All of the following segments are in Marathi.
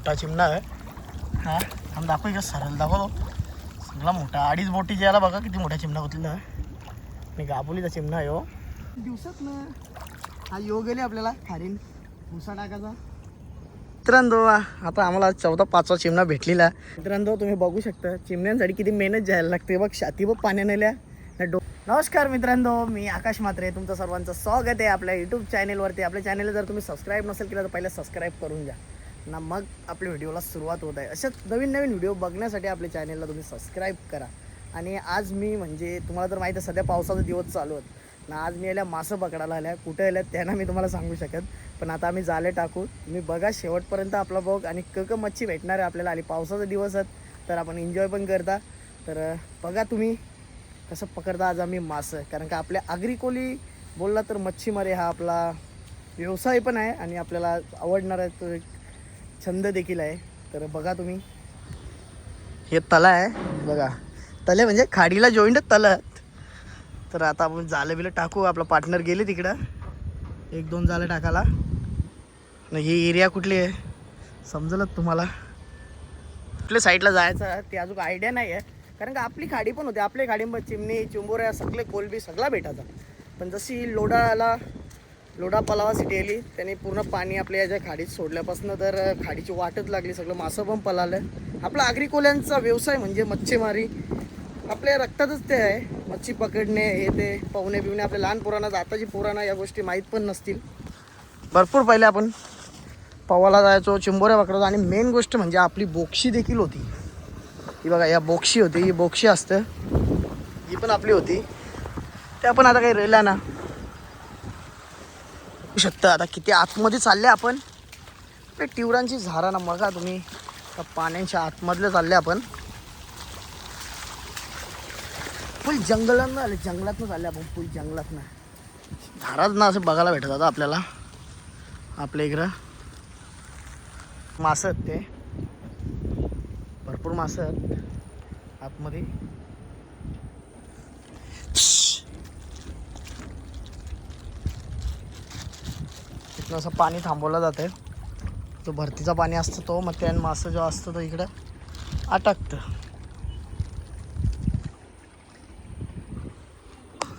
मोठा चिमणा आहे. हा? दाखव का सरळ दाखवतो सगळा मोठा अडीच बोटी ज्याला बघा किती मोठा चिमणा होतील ना आणि गाबोलीचा चिमणा आहे हो दिवसात ना. हा योग गेले आपल्याला खारीन. भुसा टाकायचा. मित्रांनो आता आम्हाला चौथा पाचवा चिमणा भेटलेला मित्रांनो तुम्ही बघू शकता चिमण्यांसाठी किती मेहनत जायला लागते. बघ छाती बघ पाण्यानेल्या डो नमस्कार मित्रांनो मी आकाश मात्रे तुमचं सर्वांचं स्वागत आहे आपल्या यूट्यूब चॅनेलवरती आपल्या चॅनेलला जर तुम्ही सबस्क्राईब नसेल केलं तर पहिलं सबस्क्राईब करून घ्या. ना मग आपल्या व्हिडिओला सुरुवात होत आहे. अशाच नवीन नवीन व्हिडिओ बघण्यासाठी आपल्या चॅनेलला तुम्ही सबस्क्राईब करा. आणि आज मी म्हणजे तुम्हाला तर माहीत आहे सध्या पावसाचा दिवस चालू आहेत ना आज मी याला मासं पकडायला आल्या. कुठे आल्या त्यांना मी तुम्हाला सांगू शकत. पण आता आम्ही जाले टाकू. मी बघा शेवटपर्यंत आपला बघ. आणि कक मच्छी भेटणार आहे आपल्याला. आणि पावसाचा दिवस आहेत तर आपण एन्जॉय पण करता. तर बघा तुम्ही कसं पकडता आज आम्ही मासं. कारण का आपल्या आग्रिकोली बोलला तर मच्छीमारी हा आपला व्यवसाय पण आहे. आणि आपल्याला आवडणार आहे तो एक छंद देखील आहे. तर बघा तुम्ही. हे तला आहे. बघा. तले म्हणजे खाडीला जॉईंट तलं तर आता आपण जालं बिलं टाकू. आपला पार्टनर गेले तिकडं. एक दोन जालं टाकायला. आणि ही एरिया कुठली आहे? समजलं तुम्हाला? कुठल्या साईडला जायचं ते अजून आयडिया नाही आहे कारण का आपली खाडी पण होती. आपली खाडीमध्ये चिमणी चिंबोऱ्या सगळे कोलबी सगळा भेटायचा. पण जशी लोडाला लोडा पलावा सिटी आली. त्याने पूर्ण पाणी आपल्या याच्या खाडीत सोडल्यापासून तर खाडीची वाटच लागली. सगळं मासं पण पलालं. आपला आगरी कोल्यांचा व्यवसाय म्हणजे मच्छीमारी. आपल्या रक्तातच ते आहे. मच्छी पकडणे हे ते पाहुणे बिवणे आपल्या लहान पोरांना आताची पोरांना या गोष्टी माहीत पण नसतील. भरपूर पहिले आपण. पवाला जायचो चिंबोऱ्या पकडायचो आणि मेन गोष्ट म्हणजे आपली बोक्षी देखील होती. ही बघा या बोक्षी होती. ही बोक्षी असतं. ही पण आपली होती. त्या पण आता काही राहिल्या ना. शकता आता किती आतमध्ये चालले आपण? ते टिवरांची झारा ना बघा तुम्ही. त्या पाण्याच्या आतमधले चालले आपण. फुल जंगलातनं आले जंगलातनं चालले आपण फुल जंगलातनं. झाराच ना असं बघायला भेटत आता आपल्याला. आपल्या इकडं. मासं आहेत ते. भरपूर मासं आहेत आतमध्ये. इथनं असं पाणी थांबवलं जातं जो भरतीचा पाणी असतं तो मग त्यान मासं जो असतं तो इकडं अटकतं.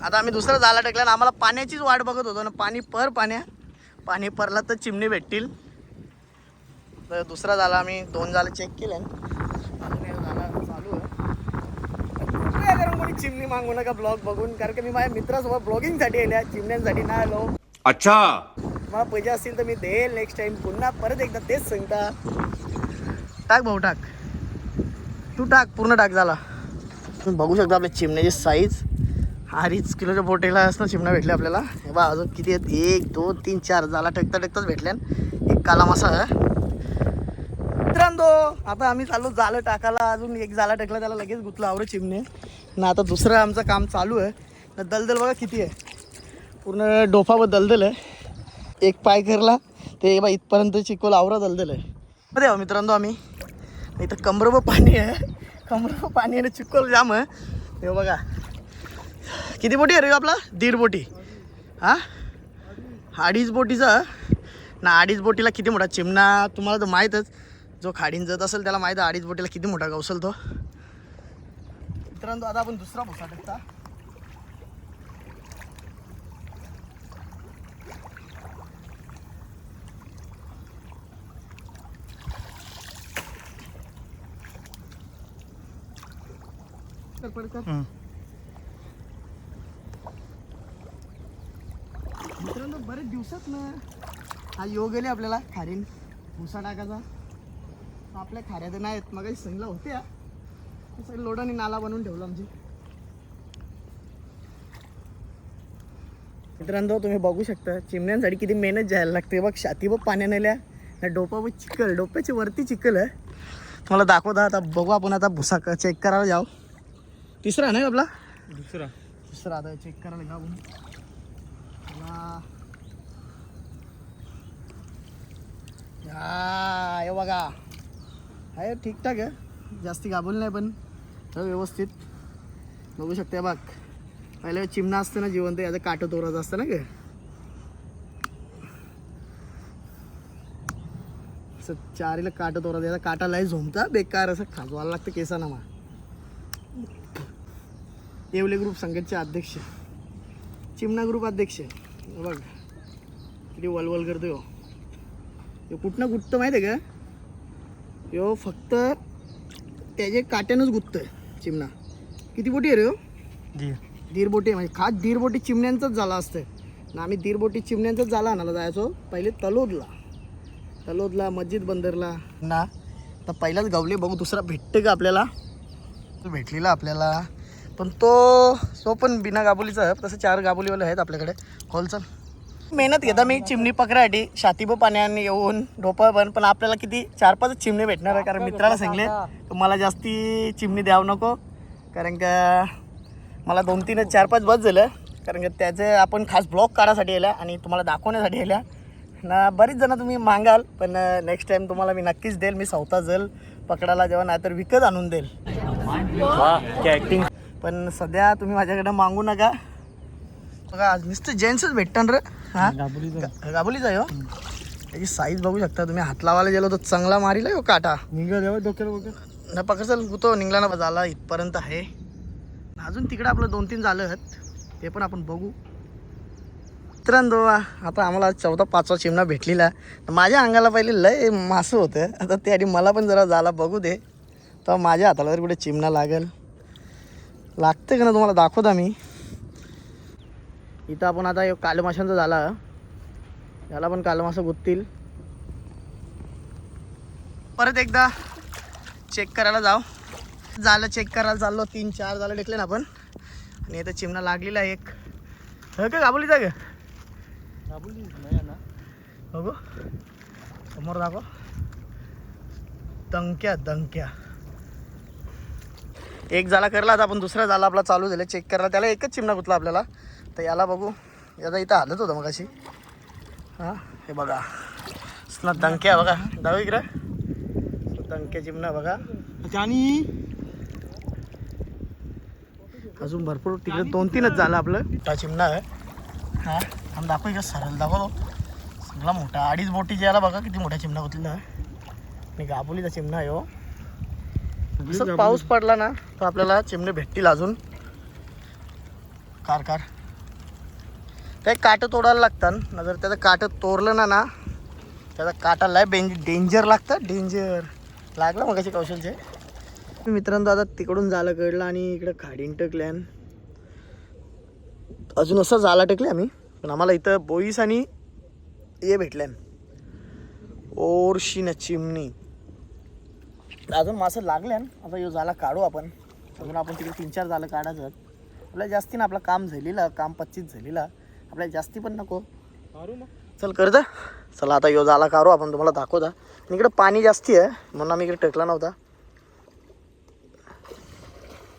आता आम्ही दुसरं जाला टाकलं आणि आम्हाला पाण्याचीच वाट बघत होतो ना. पाणी पर पाण्या पाणी परला तर चिमणी भेटतील. तर दुसरा झाला आम्ही दोन झालं चेक केलं. चालू आहे. कोणी चिमणी मागू नका ब्लॉग बघून. कारण की मी माझ्या मित्रासोबत ब्लॉगिंगसाठी येल्या चिमण्यांसाठी नाही आलो. अच्छा. मला पैसे असतील तर मी देईल नेक्स्ट टाइम पुन्हा परत एकदा तेच सांगता. टाक भाऊ टाक. तू टाक पूर्ण टाक झाला. तुम्ही बघू शकता आपल्या चिमण्याची साईज अडीच किलोच्या बोटेला असणं चिमण्या भेटले आपल्याला. हे बा अजून किती आहेत? एक दोन तीन चार. झाला टकता टकताच भेटल्या एक काला मासा आहे मित्रांनो आता आम्ही चाललो जालं टाकायला. अजून एक जाला टाकला त्याला लगेच गुतलं आवडं चिमणे. ना आता दुसरं आमचं काम चालू आहे. ना दलदल बघा किती आहे. पूर्ण डोफावर दलदल आहे. एक पाय करला ते बा इथपर्यंत चिकोल आवरा दलदल आहे मध्ये मित्रांनो आम्ही. इथं कमरभर पाणी आहे. कमरभर पाणी आहे आणि चिकोल जाम आहे. हे बघा. किती बोटी आहे रे आपला? दीड बोटी. हां? अडीच बोटीचा? ना अडीच बोटीला किती मोठा चिमणा? तुम्हाला तर माहीतच. जो खाडीन जात असेल त्याला माहीत आहे अडीच बोटीला किती मोठा गवसल तो. मित्रांनो आता आपण दुसरा भोसा टाकता. मित्रांनो बरेच दिवसात ना हा योग गेले आपल्याला खारीन. भुसा टाकायचा. आपल्या खाऱ्या तर नाहीत मग संगला होत्या. सगळं लोडाने नाला बनवून ठेवला आमची. मित्रांनो तुम्ही बघू शकता चिमण्यांसाठी किती मेहनत जायला लागते. बघ छाती बघ पाण्याने आल्या ना डोपावर चिखल डोप्याच्या वरती चिखल आहे तुम्हाला दाखवता आता बघू आपण आता भुसा चेक करायला जाऊ. तिसरा नाही आपला? दुसरा. दुसरा आता चेक करायला घ्या आपण. हा हे बघा. आहे ठीकठाक आहे. जास्ती गाबल नाही पण सगळं व्यवस्थित. बघू शकते बघ. पहिले चिमणा असतं ना जिवंत याचं काटं तोराचं असतं ना ग. चारीला काट तोरा द्यायचा काटा लाई झोमता बेकार असं खाजवायला लागतं केसाना मा येवले ग्रुप संघटचे अध्यक्ष. चिमणा ग्रुप अध्यक्ष. हे बघ. किती वलवल करतो यो ह्यो कुठनं गुटतं माहिती आहे का? यो फक्त त्याचे काट्यानंच गुततोय चिमणा. किती बोटी आहे रे हो? दीरबोटी म्हणजे खास दीरबोटी चिमण्यांचाच झाला असतं ना आम्ही दीरबोटी चिमण्यांचाच झाला आणायला जायचो. पहिले तलोदला. तलोदला मस्जिद बंदरला. ना. तर पहिलाच गावले बघू दुसरा भेटते का आपल्याला? भेटलेला आपल्याला. पण तो तो पण बिना गाबोलीचा आहे. तसं चार गाबोलीवाले आहेत आपल्याकडे. होलसेल मेहनत घेता मी चिमणी पकडायसाठी. छातीब पाण्याने येऊन ढोपं पण पण आपल्याला किती चार पाच चिमणी भेटणार आहे. कारण मित्राला सांगले मला जास्ती चिमणी द्यावं नको. कारण का मला दोन तीन चार पाच बस झालं. कारण का त्याचे आपण खास ब्लॉग काढायसाठी आल्या आणि तुम्हाला दाखवण्यासाठी आल्या. ना बरीच जणं तुम्ही मागाल पण नेक्स्ट टाइम तुम्हाला मी नक्कीच देईल. मी स्वतः जल पकडायला जेव्हा नाहीतर विकत आणून देईल. ऍक्टिंग पण सध्या तुम्ही माझ्याकडे मागू नका. बघा आज नुसतं जेंट्सच भेटतात रे. हा? गाबोलीच आहे. हो. त्याची साईज बघू शकता तुम्ही. हात लावायला गेलो तर चांगला मारील हो काटा. निघा देवा डोक्याला बघा. ना पकडचल होतो निघला ना झाला इथपर्यंत आहे. अजून तिकडे आपलं दोन तीन झालं आहेत. ते पण आपण बघू. मित्रांनो आता आम्हाला चौथा पाचवा चिमणा भेटलेला तर माझ्या अंगाला पहिले लय मासं होतं. आता त्याआधी मला पण जरा झाला बघू दे. तर माझ्या हाताला जर कुठे चिमणा लागेल. लागतं का ना तुम्हाला? दाखवता मी. इथं आपण आता कालमाशांचा झाला. याला पण कालमासं गुततील. परत एकदा चेक करायला जाऊ. झालं चेक करायला चाललो. तीन चार झालं टेकले ना आपण. आणि इथं चिमणा लागलेला आहे एक. हो का? गाबोलीचा ना. बघू. समोर दाखव. दंक्या दंक्या. एक झाला करला आता आपण दुसरा झाला आपला चालू झाला चेक करायला त्याला एकच चिमणा गुतला आपल्याला. तर याला बघू. याचा इथं हालत होतं मग अशी हां हे बघा. स्ना दंक्या बघा. दाव इकडं. दंक्या चिमणा बघा. आणि? अजून भरपूर तिकडे दोन तीनच झालं आपलं. मोठा चिमणा आहे. हा आम्ही दाखव का सरळ दाखवतो. सगळा मोठा. अडीच बोटी ज्याला बघा किती मोठा चिमणा गुतलेला आहे. आणि गाबोलीचा चिमणा आहे हो. जसं पाऊस पडला ना तर आपल्याला चिमणे भेटतील अजून. कार कार. ते काटं तोडायला लागतात ना जर त्याचं काटं तोडलं ना ना त्याचा काटा लय बेंज डेंजर लागतं डेंजर लागलं मग कशी कौशलचे. मित्रांनो आता तिकडून झालं कळलं आणि इकडं खाडीन टकल्यान अजून असं झाला टेकले आम्ही. पण आम्हाला इथं बोईस आणि हे भेटल्यान ओरशी ना चिमणी. अजून मासं लागल्यान आता यो झाला काढू आपण. अजून आपण तिकडे तीन चार झालं काढायचं. आपल्याला जास्ती ना आपलं काम झालेलं काम पच्चीस झालेलं. आपल्याला जास्ती पण नको. चल कर दा चला आता यो झाला काढू आपण तुम्हाला दाखवता. इकडं पाणी जास्ती आहे म्हणून आम्ही इकडे टेकला नव्हता.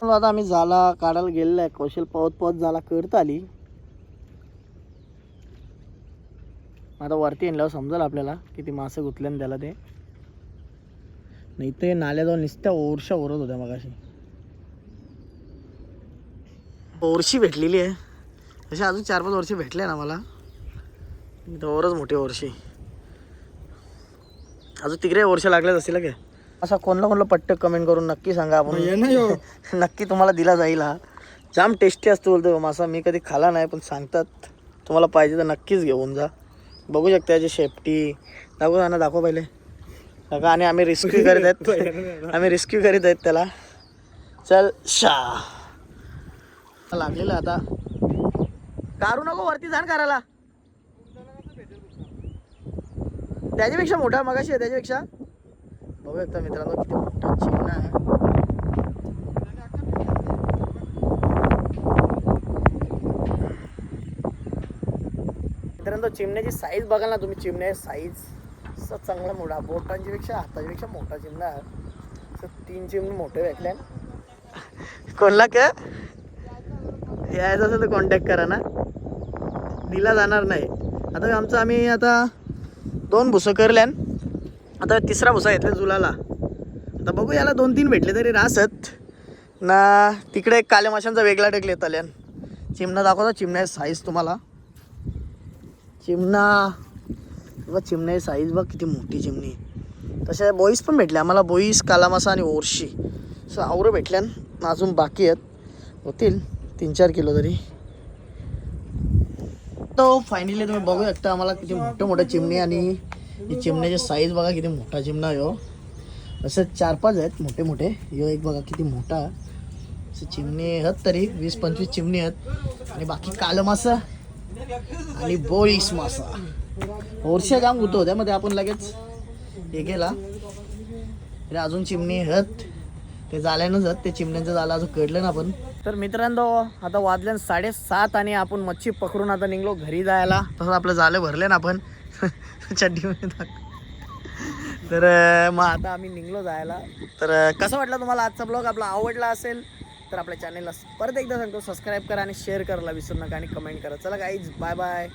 आता आम्ही झाला काढायला गेलेलो आहे. कौशल पवत पवत झाला करता आली. आता वरती आणल्यावर समजेल आपल्याला किती मासे गुतल्यान त्याला ते. नाही ते नाल्या जाऊन नुसत्या ओरशा ओरत होत्या मगाशी. ओरशी भेटलेली आहे. तसे अजून चार पाच वर्ष भेटले ना मला. ओरच मोठी ओरशी. अजून तिकडे वर्ष लागल्याच असतील काय असा कोणला कोणला पट्ट कमेंट करून नक्की सांगा. आपण नक्की तुम्हाला दिला जाईल हा. जाम टेस्टी असतो बोलतो मासा. मी कधी खाला नाही पण सांगतात. तुम्हाला पाहिजे तर नक्कीच घेऊन जा. बघू शकता याची शेपटी. दाखव ना दाखव पहिले. दाखव आणि आम्ही रिस्क्यू करीत आहेत. आम्ही रिस्क्यू करीत आहेत त्याला. चल शा. लागलेलं आता. काढू नको वरती जाण करायला. त्याच्यापेक्षा मोठा मगाशी आहे त्याच्यापेक्षा. बघू शकता मित्रांनो किती मोठा चिमणा आहे. मित्रांनो चिमण्याची साईज बघाल ना तुम्ही. चिमण्या साईज असं चांगला मोठा बोटांची पेक्षा हाताची पेक्षा मोठा चिमणा असं तीन चिमणे मोठे भेटले कोणला का? यायचं असेल तर कॉन्टॅक्ट करा ना. दिला जाणार नाही. आता आमचं आम्ही आता दोन भुसं करल्यान आता तिसरा भुसा घेतला जुलाला. आता बघू याला दोन तीन भेटले तरी रासत ना तिकडे एक काल्या माशांचा वेगळा टेकले तल्यान चिमणा दाखवता चिमण्याची साईज तुम्हाला. चिमणा किंवा चिमण्याची साईज बघ किती मोठी चिमणी तसे बॉईज पण भेटले आम्हाला बोईस कालामासा आणि ओरशी. सो आवरं भेटल्यान अजून बाकी आहेत. होतील तीन चार किलो तरी. तो फायनली तुम्ही बघू शकता आम्हाला किती मोठं मोठं चिमणी आणि ही चिमण्याची साईज बघा किती मोठा चिमणा आहे हो. असं चार पाच आहेत मोठे मोठे. यो एक बघा किती मोठा. असं चिमणी आहेत तरी वीस पंचवीस चिमणी आहेत. आणि बाकी काल मासा आणि बोईस मासा. वर्षा जाम होतो त्यामध्ये आपण लगेच हे केला. तरी अजून चिमणी हत ते झाल्यानंच ते चिमण्यांचं झालं अजून कळलं ना आपण. तर मित्रांनो आता वाजल्यान साडेसात आणि आपण मच्छी पकडून आता निघलो घरी जायला. तसं आपलं झालं भरले ना आपण. चड्डीमध्ये तर मग आता आम्ही निघलो जायला. तर कसं वाटलं तुम्हाला आजचा ब्लॉग आपला आवडला असेल तर आपल्या चॅनेलला परत एकदा सांगतो सबस्क्राईब करा आणि शेअर करायला विसरू नका आणि कमेंट करा. चला काहीच बाय बाय